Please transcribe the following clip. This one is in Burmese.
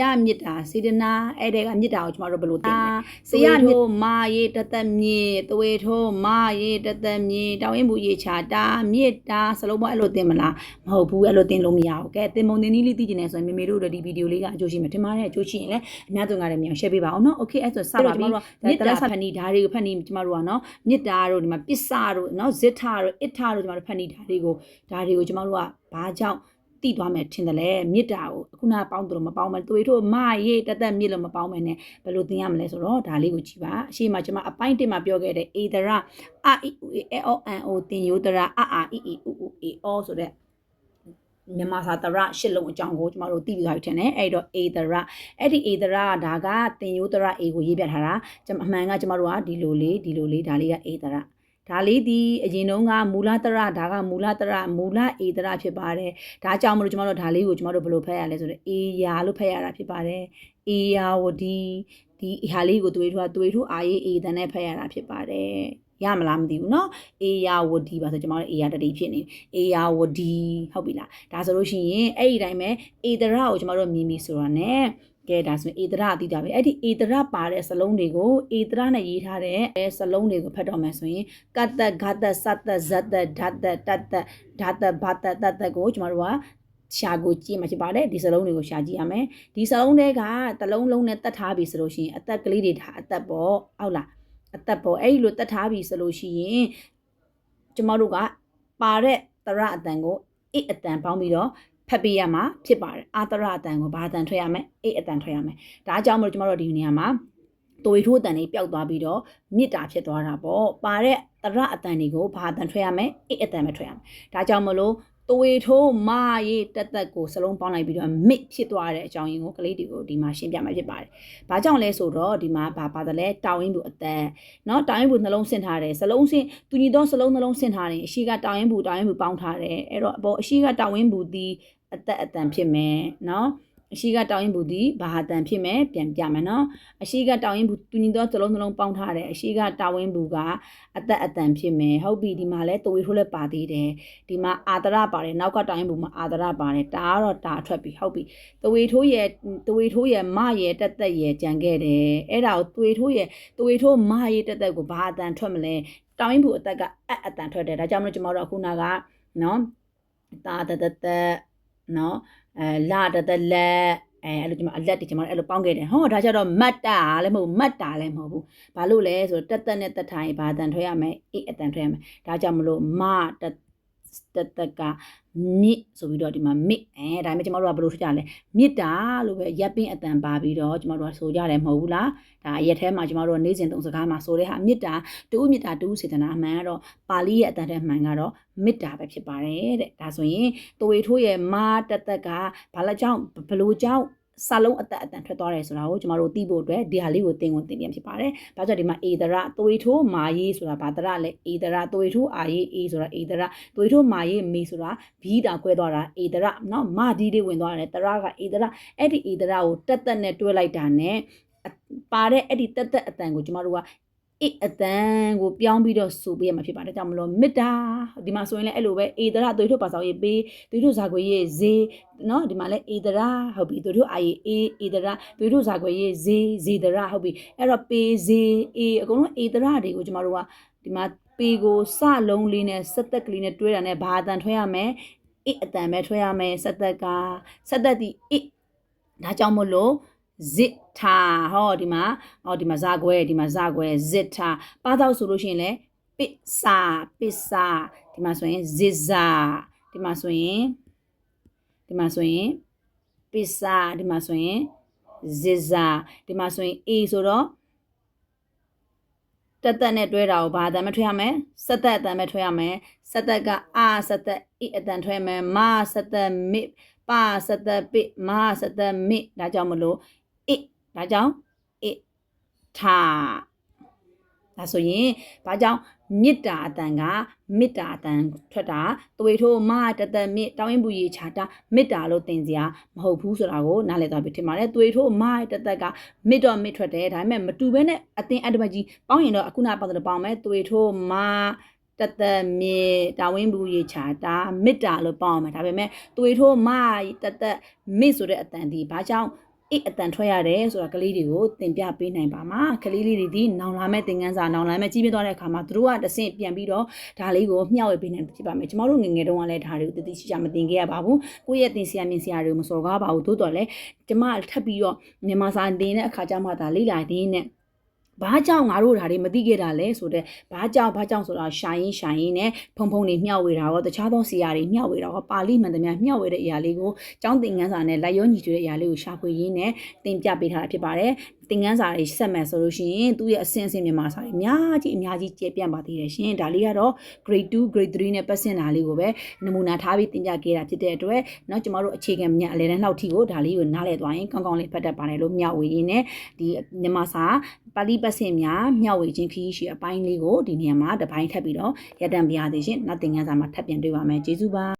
ရမြစ်တာစေတနာအဲ့တဲ့ကမြစ်တာကိုကျမတို့ဘယ်လိုသိမလဲစေရထိုးမာရေတသက်မြေသွေထိုးမာရေတသက်မြေတောင်းရင်ဘူးရေချာတာမြစ်တာစလုံးပေါ်အဲ့လိုသိမလားမဟုတ်ဘူးအဲ့လိုသိလို့မရဘူးကဲတင်မုံတင်နည်းလေးသိကျင်နေဆိုရင်မေမေတို့တို့ဒီဗီဒီယိုလေးကအကျိုးရှိမယ်ထင်ပါတယ်အကျိုးရှိရင်လည်းအများသူငါလည်းမြောင် share ပေးပါအောင်နော် okay အဲ့ဆိုစပါပြီမြစ်တာဖတ်နေဓာတ်တွေကိုဖတ်နေကျမတို့ကနော်မြစ်တာတို့ဒီမှာပစ္စတို့နော်ဇစ်ထတို့အစ်ထတို့ကျမတို့ဖတ်နေဓာတ်တွေကိုဓာတ်တွေကိုကျမတို့ကဘာကြောင့် တိသွားမယ်ထင်တယ်လေမြစ်တာကိုအခုနပေါင်းတယ်လို့မပေါင်းမယ်တွေးထို့မရေးတသက်မြစ်လို့မပေါင်းမယ်နဲ့ဘယ်လိုသင်ရမလဲဆိုတော့ဒါလေးကိုကြည့်ပါအရှိမကျွန်မအပိုင်းတင်မှာပြောခဲ့တဲ့အေဒရာအအီအအောအန်အိုတင်ယိုဒရာအအာအီအီဥဥအေအောဆိုတဲ့မြန်မာစာတရရှစ်လုံးအကြောင်းကိုကျမတို့သိပြီးသားပြီထင်တယ်အဲ့တော့အေဒရာအဲ့ဒီအေဒရာဒါကတင်ယိုဒရာအေကိုရေးပြထားတာကျွန်အမှန်ကကျမတို့ကဒီလိုလေးဒီလိုလေးဒါလေးကအေဒရာ ဒါလေးဒီအရင်တုန်းကမူလတရဒါကမူလတရမူလအေတရဖြစ်ပါတယ်ဒါကြောင့်မလို့ကျမတို့ဒါလေးကိုကျမတို့ဘယ်လိုဖတ်ရလဲဆိုတော့အေယာလို့ဖတ်ရတာဖြစ်ပါတယ်အေယာဝဒီဒီဟာလေးကိုတွေးထွားတွေးထွားအာရေးအေတန်နဲ့ဖတ်ရတာဖြစ်ပါတယ်ရမလားမသိဘူးเนาะအေယာဝဒီပါဆိုကျွန်တော်တို့အေယာတတိဖြစ်နေအေယာဝဒီဟုတ်ပြီလားဒါဆိုလို့ရှိရင်အဲ့ဒီတိုင်းပဲအေတရကိုကျွန်တော်တို့မြင်ပြီဆိုတာ ਨੇ ကဲဒါဆိုရင်ဧဒရအတိတာပဲအဲ့ဒီဧဒရပါတဲ့စလုံးတွေကိုဧဒရနဲ့ရေးထားတဲ့စလုံးတွေကိုဖတ်တော့မယ်ဆိုရင်ကတ္တဂတ္တစတ္တဇတ္တဓာတ္တတတ္တဓာတ္တဘာတ္တတတ္တကိုကျွန်တော်တို့ကရှာကိုကြည့်မှဖြစ်ပါတယ်ဒီစလုံးတွေကိုရှာကြည့်ရမယ်ဒီစလုံးတွေကတလုံးလုံးနဲ့တတ်ထားပြီဆိုလို့ရှိရင်အသက်ကလေးတွေဒါအသက်ပေါ့ဟုတ်လားအသက်ပေါ့အဲ့ဒီလိုတတ်ထားပြီဆိုလို့ရှိရင်ကျွန်တော်တို့ကပါတဲ့တရအတန်ကိုအိအတန်ပေါင်းပြီးတော့ ဖတ်ပေးရမှာဖြစ်ပါတယ်အာတရအတန်ကိုဘာအတန်ထွက်ရမလဲအိအတန်ထွက်ရမယ်ဒါကြောင့်မလို့ကျမတို့ဒီနေရာမှာသွေးထိုးအတန်တွေပျောက်သွားပြီးတော့မြစ်တာဖြစ်သွားတာပေါ့ပါတဲ့တရအတန်တွေကိုဘာအတန်ထွက်ရမလဲအိအတန်ပဲထွက်ရမယ်ဒါကြောင့်မလို့ သွေးထိုးမရေးတက်တက်ကိုစလုံးပေါင်းလိုက်ပြီးတော့မစ်ဖြစ်သွားတဲ့အကြောင်းရင်းကိုကလေးတွေကိုဒီမှာရှင်းပြမှာဖြစ်ပါတယ်။ဘာကြောင့်လဲဆိုတော့ဒီမှာဘာပါတယ်လဲတောင်းရင်းဘူးအတန်เนาะတောင်းရင်းဘူးနှလုံးဆင့်ထားတယ်စလုံးဆင့်တူညီသောစလုံးနှလုံးဆင့်ထားတယ်အရှိကတောင်းရင်းဘူးတောင်းရင်းဘူးပေါင်းထားတယ်အဲ့တော့အပေါ်အရှိကတောင်းရင်းဘူးဒီအသက်အတန်ဖြစ်မယ်เนาะ အရှိကတောင်းရင်ဘူးဒီဘာဟာတန်ဖြစ်မယ်ပြန်ပြမယ်နော်အရှိကတောင်းရင်ဘူးတူညီသောသလုံးသလုံးပေါင်းထားတယ်အရှိကတောင်းရင်ဘူးကအသက်အတန်ဖြစ်မယ်ဟုတ်ပြီဒီမှာလဲသွေးထိုးလဲပါသေးတယ်ဒီမှာအာတရပါတယ်နောက်ကတောင်းရင်ဘူးမှာအာတရပါတယ်တာကတော့တာထွက်ပြီဟုတ်ပြီသွေးထိုးရဲ့သွေးထိုးရဲ့မရဲ့တက်တက်ရဲ့ကြံခဲ့တယ်အဲ့ဒါကိုသွေးထိုးရဲ့သွေးထိုးမရဲ့တက်တက်ကိုဘာအတန်ထွက်မလဲတောင်းရင်ဘူးအသက်ကအဲ့အတန်ထွက်တယ်ဒါကြောင့်မလို့ကျွန်တော်တို့အခုနကနော်တာတတတနော် အဲလာတတလက်အဲအဲ့လိုကျွန်မအလက်တွေကျွန်မအဲ့လိုပေါင်းခဲ့တယ်ဟောဒါကြတော့မတ်တာလည်းမဟုတ်မတ်တာလည်းမဟုတ်ဘူးဘာလို့လဲဆိုတော့တက်တက်နဲ့တက်ထိုင်ဘာအတန်ထွက်ရမယ်အေးအတန်ထွက်ရမယ်ဒါကြောင့်မလို့မတက် တက်တက်ကမြစ်ဆိုပြီးတော့ဒီမှာမြစ်အဲဒါပေမဲ့ကျမတို့ကဘယ်လိုထွက်ကြလဲမြစ်တာလို့ပဲရပ်ပင်းအတန်ပါပြီးတော့ကျမတို့ကဆိုကြတယ်မဟုတ်ဘူးလားဒါရက်ထဲမှာကျမတို့ကနေ့စဉ်သုံးစကားမှာဆိုတဲ့ဟာမြစ်တာတူးမြစ်တာတူးစေတနာအမှန်ကတော့ပါဠိရဲ့အတန်တဲ့မှန်ကတော့မြစ်တာပဲဖြစ်ပါတယ်တဲ့ဒါဆိုရင်သွေထိုးရဲ့မာတက်တက်ကဘာလဲကြောင့်ဘလို့ကြောင့် စာလုံးအသက်အတန်ထွက်သွားတယ်ဆိုတာကိုကျမတို့သိဖို့အတွက်ဒီဟာလေးကိုသင်ဝင်သင်ပြန်ဖြစ်ပါတယ်။ဘာကြောင့်ဒီမှာအေဒရသွေးထိုးမာရေးဆိုတာဘာတရလဲအေဒရသွေးထိုးအာရေးအေဆိုတာအေဒရသွေးထိုးမာရေးမေဆိုတာဘီးတာကွဲသွားတာအေဒရနော်မာဒီလေးဝင်သွားတယ်တရကအေဒရအဲ့ဒီအေဒရကိုတက်တက်နဲ့တွဲလိုက်တာနဲ့ပါတဲ့အဲ့ဒီတက်တက်အတန်ကိုကျမတို့က အအတန်ကိုပြောင်းပြီးတော့ဆိုပေးရမှာဖြစ်ပါတယ်။ဒါကြောင့်မလို့မေတ္တာဒီမှာဆိုရင်လည်းအဲ့လိုပဲအေတရသွေးထုတ်ပါဆောင်ရေးပေးသွေးထုတ်ဇာခွေရေးဈေးနော်ဒီမှာလည်းအေတရဟုတ်ပြီသွေးထုတ်အာရေးအေအေတရသွေးထုတ်ဇာခွေရေးဈေးဈေးတရဟုတ်ပြီအဲ့တော့ပေးဈေးအေအကုန်လုံးအေတရတွေကိုကျမတို့ကဒီမှာပေကိုစလုံးလေးနဲ့စက်သက်ကလေးနဲ့တွဲတာနဲ့ဘာအတန်ထွက်ရမယ်အအတန်ပဲထွက်ရမယ်စက်သက်ကစက်သက်ဒီအဒါကြောင့်မလို့ ဇစ်ထာဟောဒီမှာဟောဒီမှာဇာခွဲဒီမှာဇာခွဲဇစ်ထာပါတော့ဆိုလို့ရှိရင်လည်းပစ္စာပစ္စာဒီမှာဆိုရင်ဇစ်ဇာဒီမှာဆိုရင်ဒီမှာဆိုရင်ပစ္စာဒီမှာဆိုရင်ဇစ်ဇာဒီမှာဆိုရင်အေဆိုတော့တက်တက်နဲ့တွဲတာကိုဘာအတန်မထွေးရမလဲစက်သက်အတန်ပဲထွေးရမယ်စက်သက်ကအာစက်သက်အိအတန်ထွေးမယ်မစက်သက်မိပါစက်သက်ပိမစက်သက်မိဒါကြောင့်မလို့အိ ဒါကြောင့်အိထာဒါဆိုရင်ဘာကြောင့်မေတ္တာအတန်ကမေတ္တာအတန်ထွက်တာသွေထိုးမတသက်မြစ်တောင်းရင်ပူရေချာတာမေတ္တာလို့သင်စရာမဟုတ်ဘူးဆိုတာကိုနားလည်သွားပြီထင်ပါတယ်သွေထိုးမတသက်ကမေတ္တော့မေတ္ထွက်တယ်ဒါပေမဲ့မတူဘဲနဲ့အတင်းအတ္တမကြီးပေါင်းရင်တော့အခုနပတ်တယ်ပေါင်းမယ်သွေထိုးမတသက်မြေတာဝင်းဘူးရေချာတာမေတ္တာလို့ပေါင်းအောင်မယ်ဒါပေမဲ့သွေထိုးမတသက်မေဆိုတဲ့အတန်ဒီဘာကြောင့် အိတ်အတန်ထွက်ရတယ်ဆိုတာကလေးတွေကိုသင်ပြပေးနိုင်ပါမှာကလေးလေးတွေဒီနောင်လာမဲ့သင်ခန်းစာနောင်လာမဲ့ကြီးပြင်းသွားတဲ့အခါမှာသူတို့ကတဆင့်ပြန်ပြီးတော့ဒါလေးကိုမျှဝေပေးနိုင်ဖြစ်ပါမယ်ကျမတို့ငယ်ငယ်တုန်းကလည်းဒါတွေကိုတတိရှိချမတင်ခဲ့ရပါဘူးကိုယ့်ရဲ့သင်ဆရာမြင်ဆရာတွေကိုမစော်ကားပါဘူးသို့တော်လည်းကျမထပ်ပြီးတော့မြန်မာစာတင်တဲ့အခါကျမှဒါလေးလာသေးနဲ့ ဘာကြောင့်ငါတို့ဒါတွေမသိခဲ့တာလဲဆိုတော့ဘာကြောင့်ဘာကြောင့်ဆိုတော့ရှာရင်ရှာရင်နဲ့ဖုံဖုံတွေမျှဝေတာရောတခြားသောဆရာတွေမျှဝေတာရောပါဠိမှန်သမျှမျှဝေတဲ့အရာလေးကိုကျောင်းသင်ခန်းစာနဲ့လိုက်ရောညီထွေတဲ့အရာလေးကိုရှာဖွေရင်းနဲ့သင်ပြပေးထားတာဖြစ်ပါတယ်သင်ခန်းစာတွေဆက်မယ်ဆိုလို့ရှိရင်သူ့ရဲ့အဆင့်အဆင့်မြန်မာစာတွေအများကြီးအများကြီးကျေပြန့်ပါသေးတယ်ရှင်ဒါလေးကတော့ grade 2 grade 3နဲ့ပတ်စင်တာလေးကိုပဲနမူနာထားပြီးသင်ပြခဲ့တာဖြစ်တဲ့အတွက်เนาะကျမတို့အခြေခံမြအလဲတန်းလောက်ထိကိုဒါလေးကိုနားလည်သွားရင်ကောင်းကောင်းလေးဖတ်တတ်ပါတယ်လို့မျှဝေရင်းနဲ့ဒီမြန်မာစာပါဠိပတ်စင်များမျှဝေခြင်းခရီးရှိအပိုင်းလေးကိုဒီနေရာမှာတစ်ပိုင်းထပ်ပြီးတော့ရပ်တန့်ပြရသေးရှင်နောက်သင်ခန်းစာမှာထပ်ပြန်တွေ့ပါမယ်ကျေးဇူးပါ